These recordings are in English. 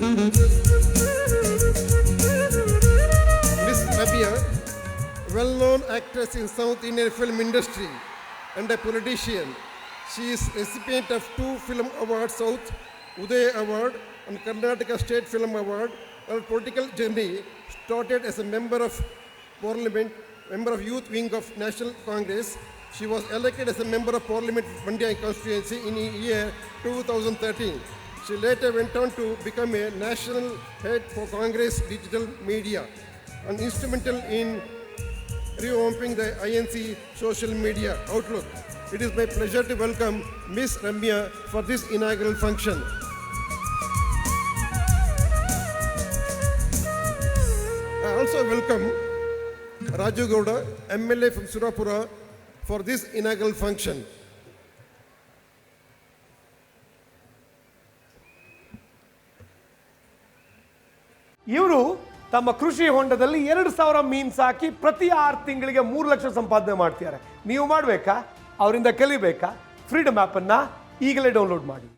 Miss Rabia, well-known actress in South Indian film industry and a politician. She is recipient of two film awards, South Uday Award and Karnataka State Film Award. Her political journey started as a member of parliament, member of youth wing of National Congress. She was elected as a member of parliament Mandya constituency in year 2013. She later went on to become a national head for Congress digital media and instrumental in revamping the INC social media outlook. It is my pleasure to welcome Miss Ramya for this inaugural function. I also welcome Raju Gowda, MLA from Surapura, for this inaugural function. ಇವರು ತಮ್ಮ ಕೃಷಿ ಹೊಂಡದಲ್ಲಿ ಎರಡು ಸಾವಿರ ಮೀನು ಸಾಕಿ ಪ್ರತಿ ಆರು ತಿಂಗಳಿಗೆ ಮೂರು ಲಕ್ಷ ಸಂಪಾದನೆ ಮಾಡ್ತಿದ್ದಾರೆ. ನೀವು ಮಾಡಬೇಕಾ? ಅವರಿಂದ ಕಲಿಬೇಕಾ? ಫ್ರೀಡಮ್ ಆ್ಯಪನ್ನು ಈಗಲೇ ಡೌನ್ಲೋಡ್ ಮಾಡಿ.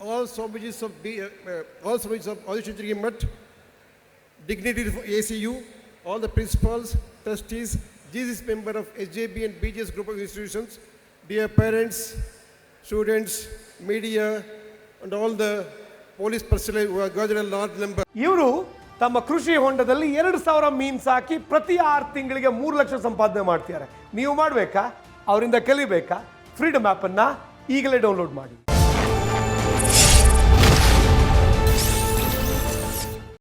All Swamijis of B, uh, uh, all Swamijis of Adishachari Mutt, dignitaries of ACU, all the principals, trustees, GCS member of SJB and BGS group of institutions, dear parents, students, media, and all the police personnel gathered a large number. ಇವರು ತಮ್ಮ ಕೃಷಿ ಹೊಂಡದಲ್ಲಿ ಎರಡು ಸಾವಿರ ಮೀನು ಸಾಕಿ ಪ್ರತಿ ಆರು ತಿಂಗಳಿಗೆ ಮೂರು ಲಕ್ಷ ಸಂಪಾದನೆ ಮಾಡ್ತಿದ್ದಾರೆ ನೀವು ಮಾಡಬೇಕಾ ಅವರಿಂದ ಕಲಿಬೇಕಾ ಫ್ರೀಡಮ್ ಆ್ಯಪನ್ನು ಈಗಲೇ ಡೌನ್ಲೋಡ್ ಮಾಡಿ